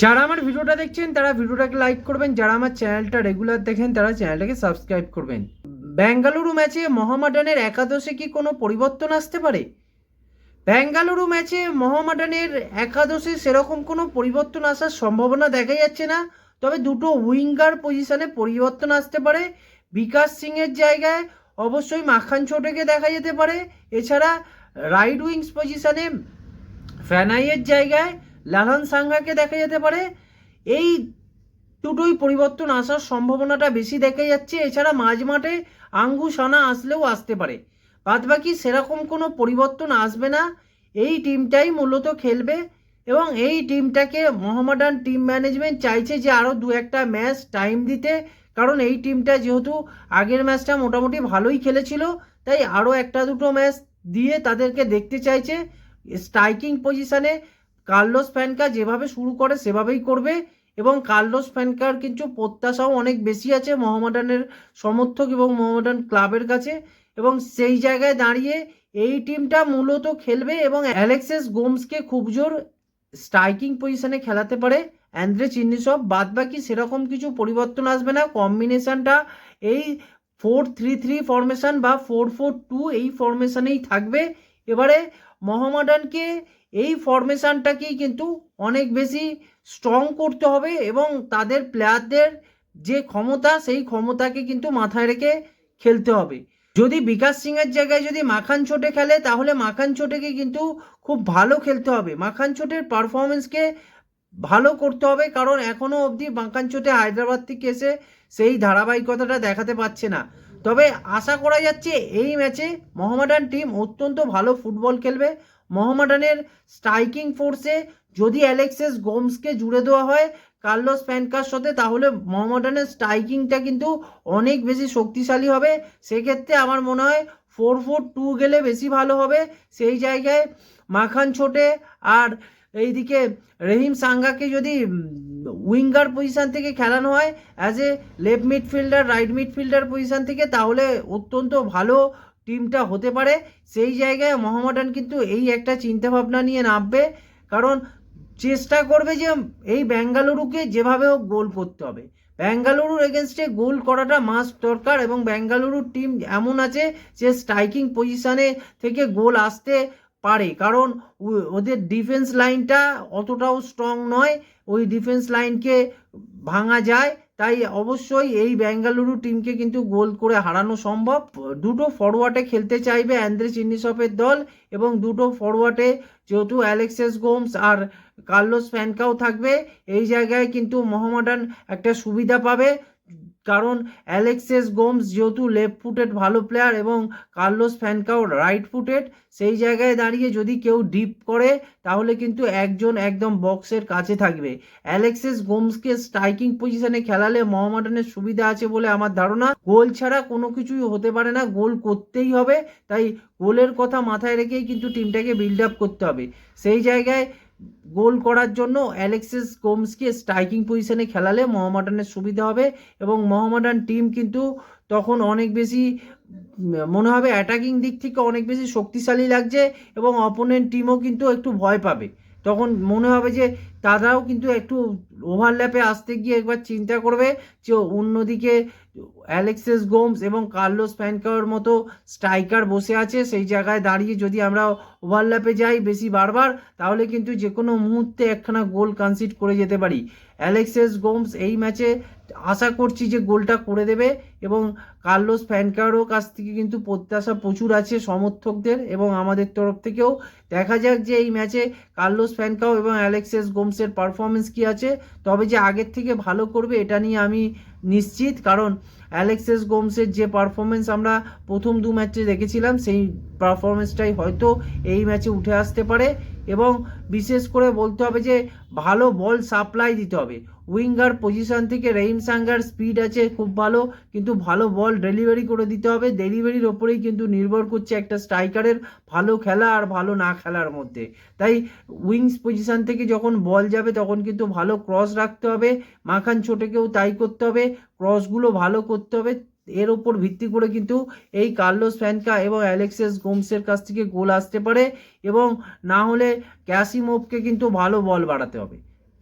যারা আমার ভিডিওটা দেখছেন, তারা ভিডিওটাকে লাইক করবেন। যারা আমার চ্যানেলটা রেগুলার দেখেন, তারা চ্যানেলটাকে সাবস্ক্রাইব করবেন। বেঙ্গালুরু ম্যাচে মোহামেডানের একাদশে কি কোনো পরিবর্তন আসতে পারে? বেঙ্গালুরু ম্যাচে মোহামেডানের একাদশে সেরকম কোনো পরিবর্তন আসার সম্ভাবনা দেখা যাচ্ছে না। তবে দুটো উইঙ্গার পজিশনে পরিবর্তন আসতে পারে। বিকাশ সিংয়ের জায়গায় অবশ্যই মাখান ছোটেকে দেখা যেতে পারে। এছাড়া রাইট উইংস পজিশনে ফ্যানাইয়ের জায়গায় লালন সাংঘাকে দেখা যেতে পারে? এই দুটোই পরিবর্তন আসার সম্ভাবনাটা বেশি দেখা যাচ্ছে। এছাড়া মাঝ মাঠে আঙ্গু সানা আসলেও আসতে পারে। বাদবাকি সেরকম কোনো পরিবর্তন আসবে না। এই টিমটাই মূলত খেলবে এবং এই টিমটাকে মোহামেডান টিম ম্যানেজমেন্ট চাইছে যে আরও দু একটা ম্যাচ টাইম দিতে। কারণ এই টিমটা যেহেতু আগের ম্যাচটা মোটামুটি ভালোই খেলেছিল, তাই আরও একটা দুটো ম্যাচ দিয়ে তাদেরকে দেখতে চাইছে। স্ট্রাইকিং পজিশনে কার্লোস ফ্যানকা যেভাবে শুরু করে, সেভাবেই করবে। এবং কার্লোস ফ্যানকার কিন্তু প্রত্যাশাও অনেক বেশি আছে মোহামেডানের সমর্থক এবং মোহামেডান ক্লাবের কাছে। এবং সেই জায়গায় দাঁড়িয়ে এই টিমটা মূলত খেলবে এবং অ্যালেক্সেস গোমসকে খুব জোর স্ট্রাইকিং পজিশনে খেলাতে পারে। অ্যান্দ্রে চিন্নিসব বাদ বাকি সেরকম কিছু পরিবর্তন আসবে না। কম্বিনেশনটা এই ফোর থ্রি থ্রি ফরমেশন বা ফোর ফোর টু এই ফরমেশনেই থাকবে। এবারে মোহামেডানকে এই ফরমেশনটাকেই কিন্তু অনেক বেশি স্ট্রং করতে হবে এবং তাদের প্লেয়ারদের যে ক্ষমতা, সেই ক্ষমতাকে কিন্তু মাথায় রেখে খেলতে হবে। যদি বিকাশ সিংয়ের জায়গায় যদি মাখান ছোটে খেলে, তাহলে মাখান ছোটেকে কিন্তু খুব ভালো খেলতে হবে। মাখান ছোটের পারফরমেন্সকে ভালো করতে হবে, কারণ এখনও অবধি মাখান ছোটে হায়দ্রাবাদ থেকে এসে সেই ধারাবাহিকতাটা দেখাতে পারছে না। তবে আশা করা যাচ্ছে, এই ম্যাচে মোহামেডান টিম অত্যন্ত ভালো ফুটবল খেলবে। মোহামেডানের স্ট্রাইকিং ফোর্সে যদি অ্যালেক্সেস গোমসকে জুড়ে দেওয়া হয় কার্লোস প্যানকার সাথে, তাহলে মোহামেডানের স্ট্রাইকিংটা কিন্তু অনেক বেশি শক্তিশালী হবে। সেক্ষেত্রে আমার মনে হয় ফোর ফোর টু গেলে বেশি ভালো হবে। সেই জায়গায় মাখান ছোটে আর এইদিকে রহিম সাঙ্গাকে যদি উইঙ্গার পজিশন থেকে খেলানো হয় as a left midfielder right midfielder position থেকে, তাহলে অত্যন্ত ভালো টিমটা হতে পারে, সেই জায়গায় মোহামেডান কিন্তু এই একটা চিন্তাভাবনা নিয়ে নামবে। কারণ চেষ্টা করবে যে এই ব্যাঙ্গালুরুকে যেভাবে হোক গোল করতে হবে। ব্যাঙ্গালুরুর এগেনস্টে গোল করাটা মাস্ট দরকার এবং ব্যাঙ্গালুরুর টিম এমন আছে যে স্ট্রাইকিং পজিশানে থেকে গোল আসতে পারে। কারণ ওদের ডিফেন্স লাইনটা অতটাও স্ট্রং নয়। ওই ডিফেন্স লাইনকে ভাঙা যায়। তাই অবশ্যই এই বেঙ্গালুরু টিমকে কিন্তু গোল করে হারানো সম্ভব। দুটো ফরওয়ার্ডে খেলতে চাইবে অ্যান্দ্রে চিন্নিসপের দল এবং দুটো ফরওয়ার্ডে যেহেতু অ্যালেক্সেস গোমস আর কার্লোস ফ্যানকাও থাকবে, এই জায়গায় কিন্তু মোহামেডান একটা সুবিধা পাবে। কারণ অ্যালেক্সেস গোমস যেহেতু লেফট ফুটেড ভালো প্লেয়ার এবং কার্লোস ফ্যানকাও রাইট ফুটেড, সেই জায়গায় দাঁড়িয়ে যদি কেউ ডিপ করে, তাহলে কিন্তু একজন একদম বক্সের কাছে থাকবে। অ্যালেক্সেস গোমসকে স্ট্রাইকিং পজিশনে খেলালে মোহামেডানের সুবিধা আছে বলে আমার ধারণা। গোল ছাড়া কোনো কিছুই হতে পারে না, গোল করতেই হবে। তাই গোলের কথা মাথায় রেখেই কিন্তু টিমটাকে বিল্ড আপ করতে হবে। সেই জায়গায় গোল করার জন্য অ্যালেক্সিস গোমসকে স্ট্রাইকিং পজিশনে খেলালে মোহামডানের সুবিধা হবে এবং মোহামডান টিম কিন্তু তখন অনেক বেশি, মনে হবে অ্যাটাকিং দিক থেকে অনেক বেশি শক্তিশালী লাগছে এবং অপোনেন্ট টিমও কিন্তু একটু ভয় পাবে। তখন মনে হবে যে তারাও কিন্তু একটু ওভারল্যাপে আসতে গিয়ে একবার চিন্তা করবে যে অন্যদিকে অ্যালেক্সেস গোমস এবং কার্লোস ফ্যানকাওয়ার মতো স্ট্রাইকার বসে আছে, সেই জায়গায় দাঁড়িয়ে যদি আমরা ওভারল্যাপে যাই বেশি বারবার, তাহলে কিন্তু যে কোনো মুহূর্তে একখানা গোল কনসিড করে যেতে পারি। অ্যালেক্সেস গোমস এই ম্যাচে আশা করছি যে গোলটা করে দেবে এবং কার্লোস ফ্যানকারও কাছ থেকে কিন্তু প্রত্যাশা প্রচুর আছে সমর্থকদের এবং আমাদের তরফ থেকেও। দেখা যাক যে এই ম্যাচে কার্লোস ফ্যানকাও এবং অ্যালেক্সেস গোমসের পারফরমেন্স কি আছে। তবে যে আগের থেকে ভালো করবে এটা নিয়ে আমি নিশ্চিত। কারণ অ্যালেক্সেস গোমসের যে পারফরমেন্স আমরা প্রথম দু ম্যাচে দেখেছিলাম, সেই পারফরমেন্সটাই হয়তো এই ম্যাচে উঠে আসতে পারে। এবং বিশেষ করে বলতে হবে যে ভালো বল সাপ্লাই দিতে হবে। উইঙ্গার পজিশন থেকে রহিম সাঙ্গার স্পিড আছে, খুব ভালো। কিন্তু ভালো বল ডেলিভারি করে দিতে হবে। ডেলিভারির ওপরেই কিন্তু নির্ভর করছে একটা স্ট্রাইকারের ভালো খেলা আর ভালো না খেলার মধ্যে। তাই উইংস পজিশন থেকে যখন বল যাবে, তখন কিন্তু ভালো ক্রস রাখতে হবে। মাখান ছোটেকেও তাই করতে হবে। ক্রসগুলো ভালো করতে হবে। এর ওপর ভিত্তি করে কিন্তু এই কার্লোস ফ্যানকা এবং অ্যালেক্সেস গোমসের কাছ থেকে গোল আসতে পারে এবং না হলে ক্যাসিমোভকে কিন্তু ভালো বল বাড়াতে হবে।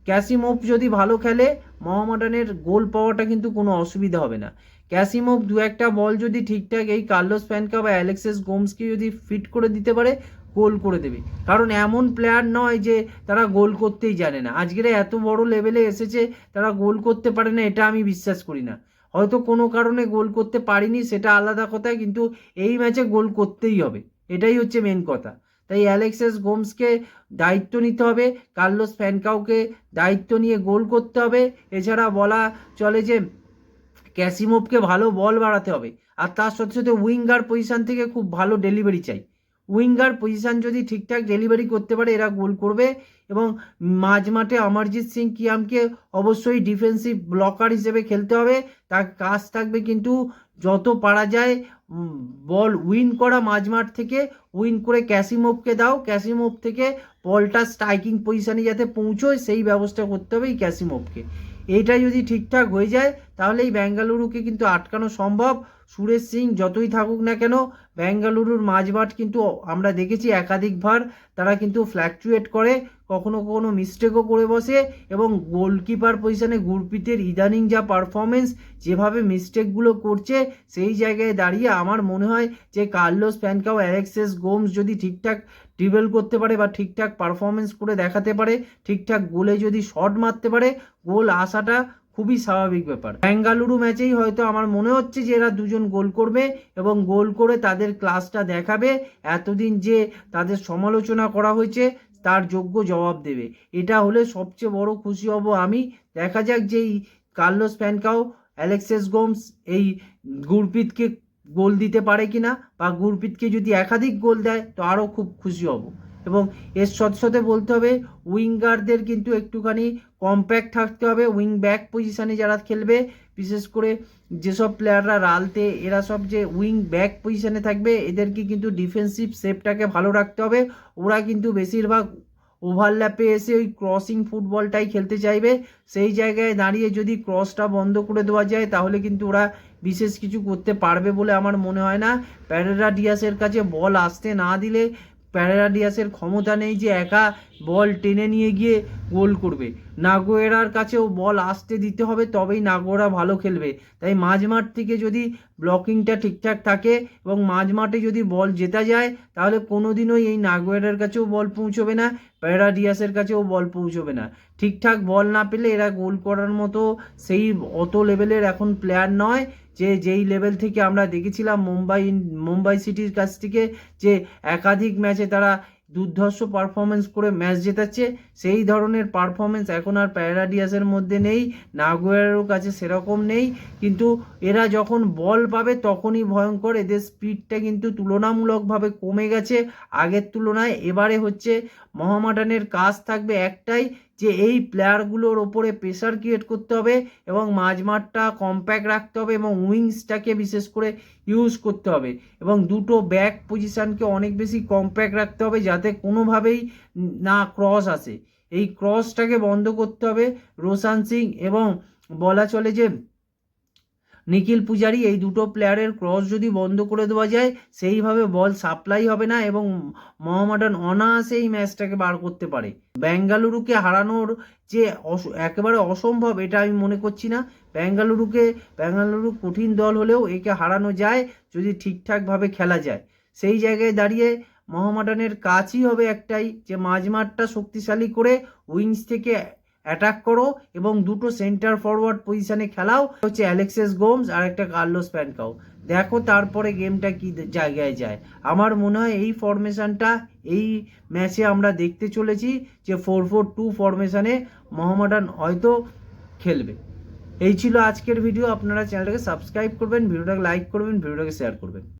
ক্যাসিমোভ যদি ভালো খেলে, মোহামেডানের গোল পাওয়াটা কিন্তু কোনো অসুবিধা হবে না। ক্যাসিমোভ দু একটা বল যদি ঠিকঠাক এই কার্লোস প্যানকা বা অ্যালেক্সেস গোমসকে যদি ফিট করে দিতে পারে, গোল করে দেবে। কারণ এমন প্লেয়ার নয় যে তারা গোল করতেই জানে না। আজকের এত বড় লেভেলে এসেছে, তারা গোল করতে পারে না, এটা আমি বিশ্বাস করি না। হয়তো কোনো কারণে গোল করতে পারিনি, সেটা আলাদা কথা কিন্তু এই ম্যাচে গোল করতেই হবে। এটাই হচ্ছে মেন কথা। তাই অ্যালেক্সেস গোমসকে দায়িত্ব নিতে হবে, কার্লোস ফ্যানকাউকে দায়িত্ব নিয়ে গোল করতে হবে। এছাড়া বলা চলে যে, ক্যাসিমোভকে ভালো বল বাড়াতে হবে। আর তার সাথে সাথে উইঙ্গার পজিশান থেকে খুব ভালো ডেলিভারি চাই। উইঙ্গার পজিশান যদি ঠিকঠাক ডেলিভারি করতে পারে, এরা গোল করবে। এবং মাঝ মাঠে অমরজিৎ সিং কিয়ামকে অবশ্যই ডিফেন্সিভ ব্লকার হিসেবে খেলতে হবে। তার কাজ থাকবে কিন্তু যত পারা যায় বল উইন করা মাঝমাঠ থেকে উইন করে ক্যাসিমোভকে দাও। ক্যাসিমোভ থেকে বলটা স্ট্রাইকিং পজিশানে যাতে পৌঁছোয়, সেই ব্যবস্থা করতে হবে এই ক্যাসিমোভকে। এইটা যদি ঠিকঠাক হয়ে যায়, তাহলে এই ব্যাঙ্গালুরুকে কিন্তু আটকানো সম্ভব। সুরেশ সিং যতই থাকুক না কেন ব্যাঙ্গালুরুর মাঝমাঠ কিন্তু আমরা দেখেছি একাধিকবার, তারা কিন্তু ফ্ল্যাকচুয়েট করে। কখনো কখনো মিস্টেকও করে বসে এবং গোলকিপার পজিশনে গুরপ্রীতের ইদানিং যা পারফরমেন্স যেভাবে মিস্টেকগুলো করছে, সেই জায়গায় দাঁড়িয়ে আমার মনে হয় যে কার্লোস প্যানকাও অ্যালেক্সেস গোমস যদি ঠিকঠাক ড্রিবেল করতে পারে বা ঠিকঠাক পারফরমেন্স করে দেখাতে পারে, ঠিকঠাক গোলে যদি শট মারতে পারে, গোল আসাটা খুবই স্বাভাবিক ব্যাপার। বেঙ্গালুরু ম্যাচেই হয়তো আমার মনে হচ্ছে যে এরা দুজন গোল করবে এবং গোল করে তাদের ক্লাসটা দেখাবে। এতদিন যে তাদের সমালোচনা করা হয়েছে তার যোগ্য জবাব দেবে। এটা হলে সবচেয়ে বড় খুশি হব আমি। দেখা যাক যে এই কার্লোস প্যানকাও অ্যালেক্সেস গোমস এই গুরপ্রীতকে গোল দিতে পারে কিনা বা গুরপ্রীতকে যদি একাধিক গোল দেয় তো আরও খুব খুশি হব। এবং এর সাথে সাথে বলতে হবে, উইঙ্গারদের কিন্তু একটুখানি কম্প্যাক্ট থাকতে হবে, উইং ব্যাক পজিশানে যারা খেলবে, বিশেষ করে যেসব প্লেয়াররা রালতে, এরা সব যে উইং ব্যাক পজিশানে থাকবে, এদেরকে কিন্তু ডিফেন্সিভ সেপটাকে ভালো রাখতে হবে। ওরা কিন্তু বেশিরভাগ ওভারল্যাপে এসে ওই ক্রসিং ফুটবলটাই খেলতে চাইবে। সেই জায়গায় দাঁড়িয়ে যদি ক্রসটা বন্ধ করে দেওয়া যায়, তাহলে কিন্তু ওরা বিশেষ কিছু করতে পারবে বলে আমার মনে হয় না। প্যারেরা ডিয়াসের কাছে বল আসতে না দিলে প্যারাডিয়াসের ক্ষমতা নেই যে একা বল টেনে নিয়ে গিয়ে গোল করবে। নাগোয়েরার কাছেও বল আসতে দিতে হবে, তবেই নাগোয়েরা ভালো খেলবে। তাই মাঝমাঠ থেকে যদি ব্লকিংটা ঠিকঠাক থাকে এবং মাঝমাঠে যদি বল জেতা যায়, তাহলে কোনো দিনই এই নাগোয়েরার কাছেও বল পৌঁছবে না প্যারাডিয়াসের কাছেও বল পৌঁছবে না। ঠিকঠাক বল না পেলে এরা গোল করার মতো সেই অত লেভেলের এখন প্লেয়ার নয়, যে যেই লেভেল থেকে আমরা দেখেছিলাম মুম্বাই মুম্বাই সিটির কাছ থেকে যে একাধিক ম্যাচে তারা দুর্ধর্ষ পারফরমেন্স করে ম্যাচ জেতাচ্ছে। সেই ধরনের পারফরমেন্স এখন আর প্যারাডিয়াসের মধ্যে নেই, নাগোয়ারও কাছে সেরকম নেই। কিন্তু এরা যখন বল পাবে তখনই ভয়ঙ্কর, এদের স্পিডটা কিন্তু তুলনামূলকভাবে কমে গেছে। আগের তুলনায় এবারে হচ্ছে মহামাটানের কাজ থাকবে একটাই যে এই প্লেয়ারগুলোর ওপরে প্রেশার ক্রিয়েট করতে হবে এবং মাঝমাঠটা কম্প্যাক্ট রাখতে হবে এবং উইংসটাকে বিশেষ করে ইউজ করতে হবে এবং দুটো ব্যাক পজিশানকে অনেক বেশি কম্প্যাক্ট রাখতে হবে যাতে কোনোভাবেই না ক্রস আসে। এই ক্রসটাকে বন্ধ করতে হবে। রোশান সিং এবং বলা চলে যে নিখিল পূজারি, এই দুটো প্লেয়ারের ক্রস যদি বন্ধ করে দেওয়া যায়, সেইভাবে বল সাপ্লাই হবে না এবং মোহামেডান অনায়াসে এই ম্যাচটাকে বার করতে পারে। বেঙ্গালুরুকে হারানোর যে একেবারে অসম্ভব, এটা আমি মনে করছি না। বেঙ্গালুরুকে বেঙ্গালুরু কঠিন দল হলেও একে হারানো যায়, যদি ঠিকঠাকভাবে খেলা যায়। সেই জায়গায় দাঁড়িয়ে মোহামেডানের কাজই হবে একটাই, যে মাঝমাঠটা শক্তিশালী করে উইংস থেকে অ্যাটাক করো এবং দুটো সেন্টার ফরওয়ার্ড পজিশনে খেলাও। হচ্ছে অ্যালেক্সেস গোমস আর একটা কার্লোস প্যানকাও দেখো তারপরে গেমটা কি জায়গায় যায়। আমার মনে হয় এই ফরমেশনটা এই ম্যাচে আমরা দেখতে চলেছি যে ফোর ফোর টু ফরমেশানে মোহামেডান হয়তো খেলবে। এই ছিল আজকের ভিডিও আপনারা চ্যানেলটাকে সাবস্ক্রাইব করবেন ভিডিওটাকে লাইক করবেন ভিডিওটাকে শেয়ার করবেন।